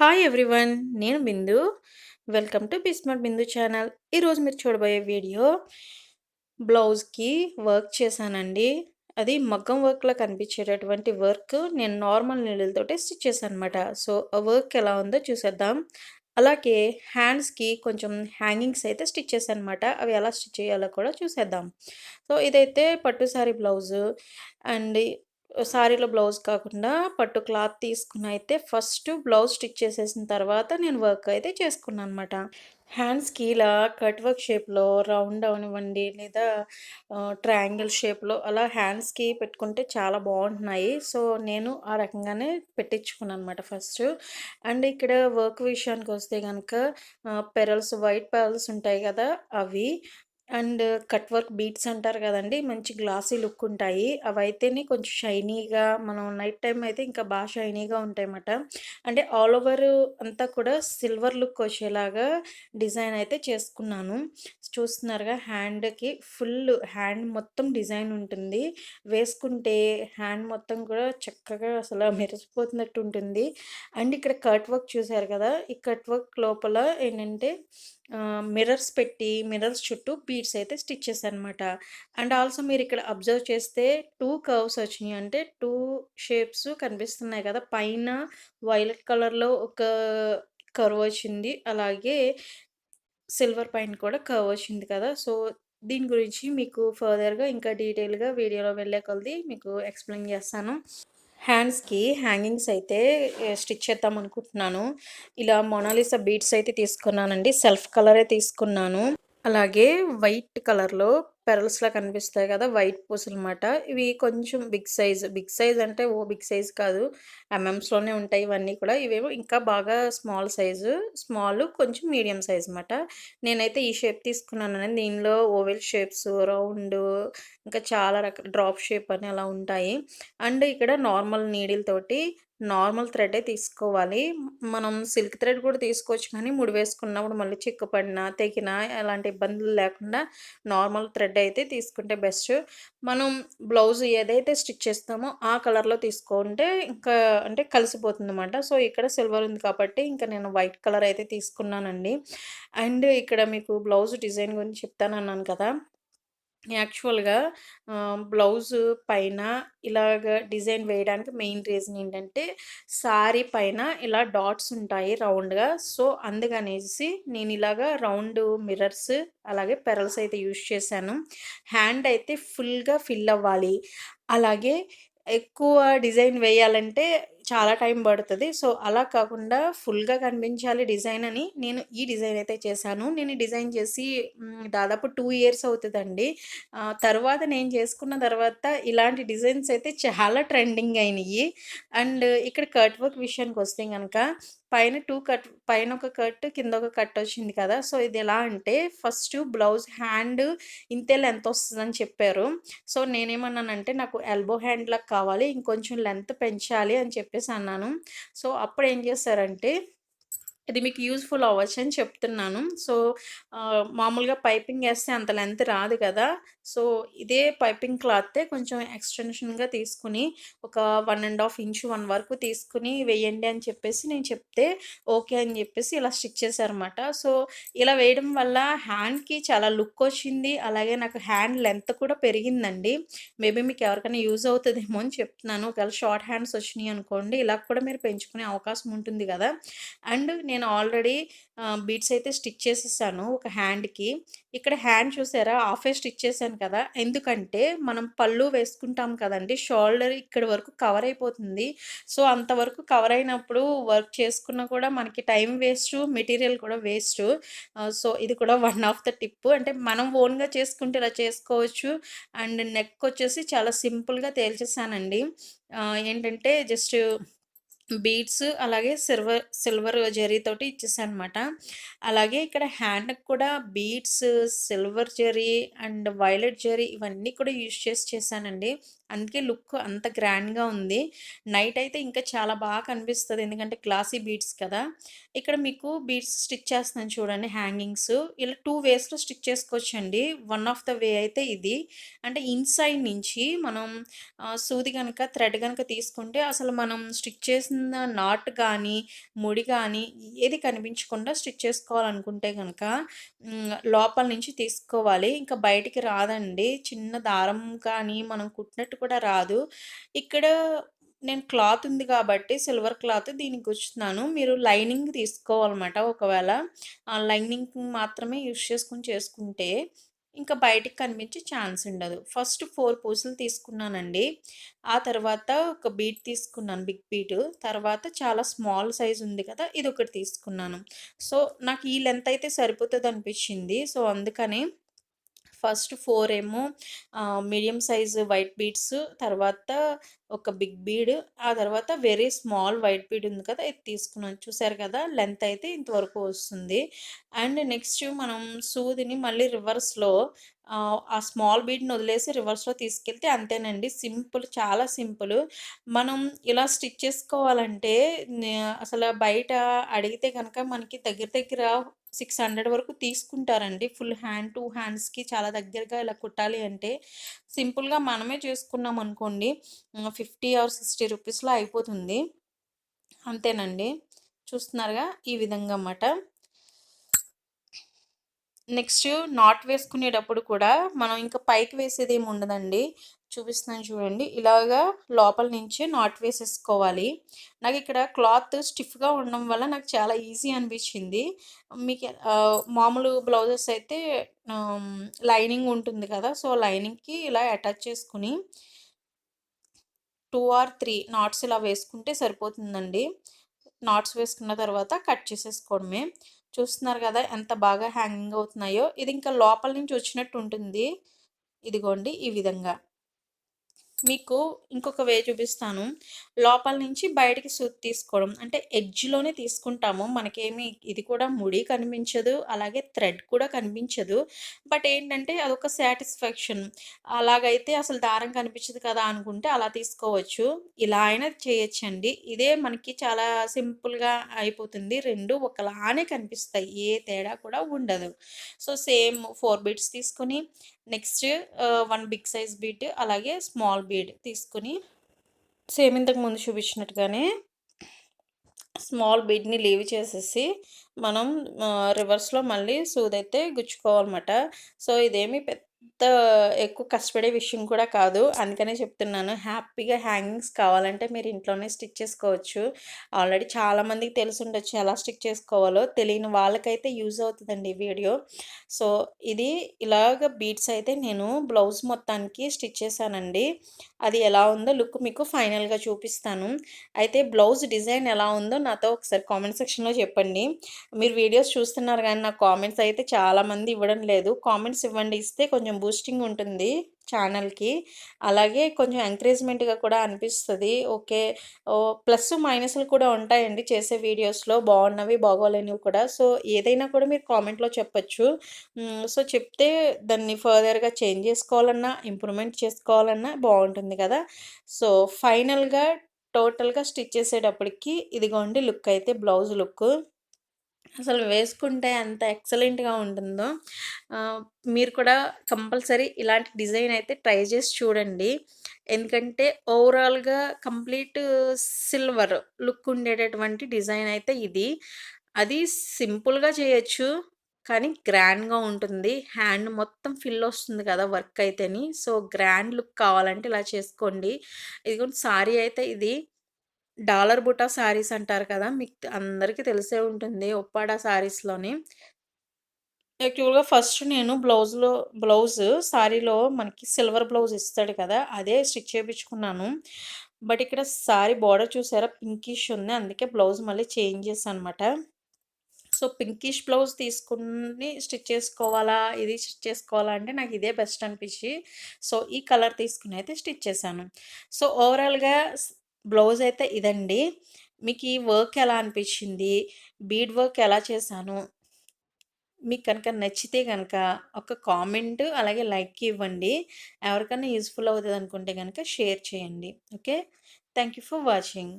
Hi everyone నేను Bindu. Welcome to బిస్మర్ Bindu channel ఈరోజు మీరు చూడబోయే వీడియో బ్లౌజ్కి వర్క్ చేశానండి. అది మగ్గం వర్క్లో కనిపించేటటువంటి వర్క్ నేను నార్మల్ నీళ్ళతోటే స్టిచ్ చేశాను అనమాట సో ఆ వర్క్ ఎలా ఉందో చూసేద్దాం. అలాగే హ్యాండ్స్కి కొంచెం హ్యాంగింగ్స్ అయితే స్టిచ్ చేశాను అనమాట అవి ఎలా స్టిచ్ చేయాలో కూడా చూసేద్దాం. సో ఇదైతే పట్టు శారీ బ్లౌజు అండ్ శారీలో బ్లౌజ్ కాకుండా పట్టు క్లాత్ తీసుకుని అయితే ఫస్ట్ బ్లౌజ్ స్టిచ్ చేసేసిన తర్వాత నేను వర్క్ అయితే చేసుకున్నాను అనమాట హ్యాండ్స్కి ఇలా కట్ వర్క్ షేప్లో రౌండ్ అవనివ్వండి లేదా ట్రయాంగిల్ షేప్లో అలా హ్యాండ్స్కి పెట్టుకుంటే చాలా బాగుంటున్నాయి. సో నేను ఆ రకంగానే పెట్టించుకున్నాను అనమాట ఫస్ట్. అండ్ ఇక్కడ వర్క్ విషయానికి వస్తే కనుక పెరల్స్ వైట్ పెరల్స్ ఉంటాయి కదా అవి. అండ్ కట్ వర్క్ బీట్స్ అంటారు కదండి మంచి గ్లాసీ లుక్ ఉంటాయి. అవైతేనే కొంచెం షైనీగా మనం నైట్ టైం అయితే ఇంకా బాగా షైనీగా ఉంటాయి అన్నమాట అంటే ఆల్ ఓవర్ అంతా కూడా సిల్వర్ లుక్ వచ్చేలాగా డిజైన్ అయితే చేసుకున్నాను. చూస్తున్నారుగా హ్యాండ్కి ఫుల్ హ్యాండ్ మొత్తం డిజైన్ ఉంటుంది. వేసుకుంటే హ్యాండ్ మొత్తం కూడా చక్కగా అసలు మెరిసిపోతున్నట్టు ఉంటుంది. అండ్ ఇక్కడ కట్ వర్క్ చూసారు కదా ఈ కట్ వర్క్ లోపల ఏంటంటే మిర్రర్స్ పెట్టి మిర్రర్స్ చుట్టూ బీడ్స్ అయితే స్టిచ్ అనమాట అండ్ ఆల్సో మీరు ఇక్కడ అబ్జర్వ్ చేస్తే టూ కర్వ్స్ వచ్చినాయి. అంటే టూ షేప్స్ కనిపిస్తున్నాయి కదా పైన వైలెట్ కలర్లో ఒక కర్వ్ వచ్చింది. అలాగే సిల్వర్ పైన కూడా కర్వ్ వచ్చింది కదా! సో దీని గురించి మీకు ఫర్దర్గా ఇంకా డీటెయిల్గా వీడియోలో వెళ్ళే కొలది మీకు ఎక్స్ప్లెయిన్ చేస్తాను. హ్యాండ్స్కి హ్యాంగింగ్స్ అయితే స్టిచ్ చేద్దాం అనుకుంటున్నాను. ఇలా మొనాలిసా బీడ్స్ అయితే తీసుకున్నానండి. సెల్ఫ్ కలరే తీసుకున్నాను. అలాగే వైట్ కలర్లో పెరల్స్లా కనిపిస్తాయి కదా! వైట్ పూసలు అనమాట ఇవి కొంచెం బిగ్ సైజ్. బిగ్ సైజ్ అంటే ఓ బిగ్ సైజ్ కాదు. ఎంఎంస్లోనే ఉంటాయి ఇవన్నీ కూడా. ఇవేమో ఇంకా బాగా స్మాల్ సైజు. స్మాల్ కొంచెం మీడియం సైజ్ అనమాట నేనైతే ఈ షేప్ తీసుకున్నాను దీనిలో ఓవెల్ షేప్స్ రౌండ్ ఇంకా చాలా రకాల డ్రాప్ షేప్ అని అలా ఉంటాయి. అండ్ ఇక్కడ నార్మల్ నీడిల్ తోటి నార్మల్ థ్రెడే తీసుకోవాలి. మనం సిల్క్ థ్రెడ్ కూడా తీసుకోవచ్చు కానీ ముడి వేసుకున్నప్పుడు మళ్ళీ చిక్కుపడినా తెగినా ఎలాంటి ఇబ్బందులు లేకుండా నార్మల్ థ్రెడ్ అయితే తీసుకుంటే బెస్ట్. మనం బ్లౌజ్ ఏదైతే స్టిచ్ చేస్తామో ఆ కలర్లో తీసుకుంటే ఇంకా అంటే కలిసిపోతుంది అనమాట సో ఇక్కడ సిల్వర్ ఉంది కాబట్టి ఇంకా నేను వైట్ కలర్ అయితే తీసుకున్నానండి. అండ్ ఇక్కడ మీకు బ్లౌజ్ డిజైన్ గురించి చెప్తానన్నాను కదా. యాక్చువల్‌గా బ్లౌజ్ పైన ఇలాగ డిజైన్ వేయడానికి మెయిన్ రీజన్ ఏంటంటే, సారీ పైన ఇలా డాట్స్ ఉంటాయి రౌండ్‌గా. సో, అందుకనేసి నేను ఇలాగా రౌండ్ మిర్రర్స్ అలాగే పెరల్స్ అయితే యూజ్ చేశాను. హ్యాండ్ అయితే ఫుల్‌గా ఫిల్ అవ్వాలి. అలాగే ఎక్కువ డిజైన్ వేయాలంటే చాలా టైం పడుతుంది సో, అలా కాకుండా ఫుల్‌గా కనిపించాలి డిజైన్ అని నేను ఈ డిజైన్ అయితే చేశాను. నేను డిజైన్ చేసి దాదాపు టూ ఇయర్స్ అవుతుందండి. తర్వాత నేను చేసుకున్న తర్వాత ఇలాంటి డిజైన్స్ అయితే చాలా ట్రెండింగ్ అయినాయి. అండ్ ఇక్కడ కట్ వర్క్ విషయానికి వస్తే కనుక పైన టూ కట్ పైన ఒక కట్ కింద ఒక కట్ వచ్చింది కదా! సో, ఇది ఎలా అంటే ఫస్ట్ బ్లౌజ్ హ్యాండ్ ఇంతే లెంత్ వస్తుందని చెప్పారు. సో, నేనేమన్నానంటే నాకు ఎల్బో హ్యాండ్‌లాగా కావాలి ఇంకొంచెం లెంత్ పెంచాలి అని చెప్పేసి అన్నాను. సో, అప్పుడు ఏం చేశారంటే ఇది మీకు యూజ్‌ఫుల్ అని చెప్తున్నాను. సో, మామూలుగా పైపింగ్ వేస్తే అంత లెంత్ రాదు కదా! సో, ఇదే పైపింగ్ క్లాత్తే కొంచెం ఎక్స్‌టెన్షన్‌గా తీసుకొని ఒక one and half inch one వరకు తీసుకొని వేయండి అని చెప్పేసి నేను చెప్తే ఓకే అని చెప్పేసి ఇలా స్టిచ్ చేశారనమాట. సో, ఇలా వేయడం వల్ల హ్యాండ్‌కి చాలా లుక్ వచ్చింది. అలాగే నాకు హ్యాండ్ లెంత్ కూడా పెరిగిందండి. మేబీ మీకు ఎవరికైనా యూజ్ అవుతుందేమో అని చెప్తున్నాను. ఒకవేళ షార్ట్ హ్యాండ్స్ వచ్చినాయి అనుకోండి ఇలా కూడా మీరు పెంచుకునే అవకాశం ఉంటుంది కదా! అండ్ నేను ఆల్రెడీ బీట్స్ అయితే స్టిచ్ చేసేసాను ఒక హ్యాండ్‌కి. ఇక్కడ హ్యాండ్ చూసారా హాఫే స్టిచ్ చేశాను కదా! ఎందుకంటే మనం పళ్ళు వేసుకుంటాం కదండి షోల్డర్ ఇక్కడ వరకు కవర్ అయిపోతుంది. సో, అంతవరకు కవర్ అయినప్పుడు వర్క్ చేసుకున్నా కూడా మనకి టైం వేస్ట్ మెటీరియల్ కూడా వేస్ట్ సో, ఇది కూడా వన్ ఆఫ్ ద టిప్ అంటే మనం ఓన్‌గా చేసుకుంటే ఇలా చేసుకోవచ్చు. అండ్ నెక్ వచ్చేసి చాలా సింపుల్‌గా తేల్చేసానండి. ఏంటంటే జస్ట్ బీడ్స్ అలాగే సిల్వర్ సిల్వర్ జరీతోటి ఇచ్చేసానమాట. అలాగే ఇక్కడ హ్యాండ్‌కి కూడా beads, silver zari and violet zari ఇవన్నీ కూడా యూజ్ చేసి చేశానండి. అందుకే లుక్ అంత గ్రాండ్‌గా ఉంది. నైట్ అయితే ఇంకా చాలా బాగా కనిపిస్తుంది ఎందుకంటే క్లాసీ బీడ్స్ కదా! ఇక్కడ మీకు బీడ్స్ స్టిచ్ చేస్తున్నాను చూడండి హ్యాంగింగ్స్. ఇలా టూ వేస్‌లో స్టిచ్ చేసుకోవచ్చండి. వన్ ఆఫ్ ద వే అయితే ఇది. అంటే ఇన్‌సైడ్ నుంచి మనం సూది కనుక థ్రెడ్ కనుక తీసుకుంటే అసలు మనం స్టిచ్ చేసిన నాట్ కానీ ముడి కానీ ఏది కనిపించకుండా స్టిచ్ చేసుకోవాలనుకుంటే కనుక లోపల నుంచి తీసుకోవాలి. ఇంకా బయటికి రాదండి. చిన్న దారం కానీ మనం కుట్టినట్టు కూడా రాదు. ఇక్కడ నేను క్లాత్ ఉంది కాబట్టి సిల్వర్ క్లాత్ దీనికి గుచ్చుతున్నాను. మీరు లైనింగ్ తీసుకోవాలన్నమాట ఒకవేళ. ఆ లైనింగ్ మాత్రమే యూజ్ చేసుకొని చేసుకుంటే ఇంకా బయటికి కనిపించే ఛాన్స్ ఉండదు. ఫస్ట్ ఫోర్ పూసలు తీసుకున్నానండి. ఆ తర్వాత ఒక బీట్ తీసుకున్నాను బిగ్ బీట్ తర్వాత చాలా స్మాల్ సైజ్ ఉంది కదా! ఇది ఒకటి తీసుకున్నాను. సో, నాకు ఈ లెంత్ అయితే సరిపోతదనిపించింది. సో, అందుకని ఫస్ట్ ఫోర్ ఏమో మీడియం సైజ్ వైట్ బీడ్స్ తర్వాత ఒక బిగ్ బీడ్ ఆ తర్వాత వెరీ స్మాల్ వైట్ బీడ్ ఉంది కదా! ఇది తీసుకున్నాను. చూసారు కదా! లెంత్ అయితే ఇంతవరకు వస్తుంది. అండ్ నెక్స్ట్ మనం సూదిని మళ్ళీ రివర్స్‌లో ఆ స్మాల్ బీడ్‌ని వదిలేసి రివర్స్‌లో తీసుకెళ్తే అంతేనండి. సింపుల్ చాలా సింపుల్. మనం ఇలా స్టిచ్ చేసుకోవాలంటే అసలు బయట అడిగితే కనుక మనకి దగ్గర దగ్గర 600 వరకు తీసుకుంటారండి. ఫుల్ హ్యాండ్ టూ హ్యాండ్స్‌కి చాలా దగ్గరగా ఇలా కుట్టాలి అంటే సింపుల్‌గా మనమే చేసుకున్నామనుకోండి హ్మ్. 50 ఆర్ 60 రూపీస్‌లో అయిపోతుంది. అంతేనండి. చూస్తున్నారుగా ఈ విధంగా అన్నమాట నెక్స్ట్ నాట్ వేసుకునేటప్పుడు కూడా మనం ఇంకా పైకి వేసేదేమి ఉండదండి. చూపిస్తున్నాను చూడండి. ఇలాగా లోపల నుంచే నాట్ వేసేసుకోవాలి. నాకు ఇక్కడ క్లాత్ స్టిఫ్‌గా ఉండడం వల్ల నాకు చాలా ఈజీ అనిపించింది. మీకు మామూలు బ్లౌజెస్ అయితే లైనింగ్ ఉంటుంది కదా! సో, లైనింగ్‌కి ఇలా అటాచ్ చేసుకొని టూ ఆర్ త్రీ నాట్స్ ఇలా వేసుకుంటే సరిపోతుందండి. నాట్స్ వేసుకున్న తర్వాత కట్ చేసేసుకోవడమే. చూస్తున్నారు కదా! ఎంత బాగా హ్యాంగింగ్ అవుతున్నాయో. ఇది ఇంకా లోపల నుంచి వచ్చినట్టు ఉంటుంది. ఇదిగోండి ఈ విధంగా. మీకు ఇంకొక వే చూపిస్తాను. లోపల నుంచి బయటికి సూత్ తీసుకోవడం. అంటే ఎడ్జ్‌లోనే తీసుకుంటాము. మనకేమి ఇది కూడా ముడి కనిపించదు. అలాగే థ్రెడ్ కూడా కనిపించదు. బట్ ఏంటంటే అదొక సాటిస్ఫాక్షన్. అలాగైతే అసలు దారం కనిపించదు కదా! అనుకుంటే అలా తీసుకోవచ్చు. ఇలా అయినా చేయొచ్చండి. ఇదే మనకి చాలా సింపుల్‌గా అయిపోతుంది. రెండు ఒకలానే కనిపిస్తాయి. ఏ తేడా కూడా ఉండదు. సో, సేమ్ ఫోర్ బీట్స్ తీసుకొని next one big size bead అలాగే స్మాల్ బీడ్ తీసుకొని సేమ్ ఇంతకు ముందు చూపించినట్టుగానే స్మాల్ బీడ్‌ని లీవ్ చేసేసి మనం రివర్స్‌లో మళ్ళీ సూదైతే గుచ్చుకోవాలన్నమాట. సో, ఇదేమి పెద్ద ఎక్కువ కష్టపడే విషయం కూడా కాదు. అందుకనే చెప్తున్నాను. హ్యాపీగా హ్యాంగింగ్స్ కావాలంటే మీరు ఇంట్లోనే స్టిచ్ చేసుకోవచ్చు. ఆల్రెడీ చాలామందికి తెలిసి ఉండొచ్చు ఎలా స్టిచ్ చేసుకోవాలో. తెలియని వాళ్ళకైతే యూజ్ అవుతుందండి ఈ వీడియో. సో, ఇది ఇలాగ బీట్స్ అయితే నేను బ్లౌజ్ మొత్తానికి స్టిచ్ చేశానండి. అది ఎలా ఉందో లుక్ మీకు ఫైనల్‌గా చూపిస్తాను. అయితే బ్లౌజ్ డిజైన్ ఎలా ఉందో నాతో ఒకసారి కామెంట్ సెక్షన్‌లో చెప్పండి. మీరు వీడియోస్ చూస్తున్నారు కానీ నా కామెంట్స్ అయితే చాలామంది ఇవ్వడం లేదు. కామెంట్స్ ఇవ్వండి. ఇస్తే కొంచెం కొంచెం బూస్టింగ్ ఉంటుంది ఛానల్‌కి. అలాగే కొంచెం ఎంకరేజ్‌మెంట్‌గా కూడా అనిపిస్తుంది ఓకే. ప్లస్ మైనస్‌లు కూడా ఉంటాయండి చేసే వీడియోస్‌లో బాగున్నవి, బాగోలేనివి కూడా. సో, ఏదైనా కూడా మీరు కామెంట్‌లో చెప్పచ్చు సో, చెప్తే దాన్ని ఫర్దర్‌గా చేంజ్ చేసుకోవాలన్నా, ఇంప్రూవ్‌మెంట్ చేసుకోవాలన్నా బాగుంటుంది కదా! సో, ఫైనల్‌గా టోటల్‌గా స్టిచ్ చేసేటప్పటికి ఇదిగోండి లుక్ అయితే బ్లౌజ్ లుక్. అసలు వేసుకుంటే ఎంత ఎక్సలెంట్‌గా ఉంటుందో. మీరు కూడా కంపల్సరీ ఇలాంటి డిజైన్ అయితే ట్రై చేసి చూడండి. ఎందుకంటే ఓవరాల్‌గా కంప్లీట్ సిల్వర్ లుక్ ఉండేటటువంటి డిజైన్ అయితే ఇది. అది సింపుల్‌గా చేయొచ్చు. కానీ గ్రాండ్‌గా ఉంటుంది. హ్యాండ్ మొత్తం ఫిల్ వస్తుంది కదా! వర్క్ అయితేని. సో, గ్రాండ్ లుక్ కావాలంటే ఇలా చేసుకోండి. ఇదిగోండి సారీ అయితే ఇది డాలర్ బుటా శారీస్ అంటారు కదా! మీకు అందరికీ తెలిసే ఉంటుంది. ఉప్పాడ శారీస్‌లోని. యాక్చువల్‌గా ఫస్ట్ నేను బ్లౌజ్‌లో బ్లౌజ్ శారీలో మనకి సిల్వర్ బ్లౌజ్ ఇస్తాడు కదా! అదే స్టిచ్ చేయించుకున్నాను బట్ ఇక్కడ సారీ బోర్డర్ చూసారా పింకిష్ ఉంది. అందుకే బ్లౌజ్ మళ్ళీ చేంజ్ చేశానన్నమాట. సో, పింకిష్ బ్లౌజ్ తీసుకుని స్టిచ్ చేసుకోవాలా? ఇది స్టిచ్ చేసుకోవాలా? అంటే నాకు ఇదే బెస్ట్ అనిపించి సో, ఈ కలర్ తీసుకుని అయితే స్టిచ్ చేశాను. సో, ఓవరాల్‌గా బ్లౌజ్ అయితే ఇదండి. మీకు ఈ వర్క్ ఎలా అనిపించింది? బీడ్ వర్క్ ఎలా చేశాను? మీకు కనుక నచ్చితే కనుక ఒక కామెంట్ అలాగే లైక్ ఇవ్వండి ఎవరికైనా యూస్ఫుల్ అవుతుంది అనుకుంటే కనుక షేర్ చేయండి okay thank you for watching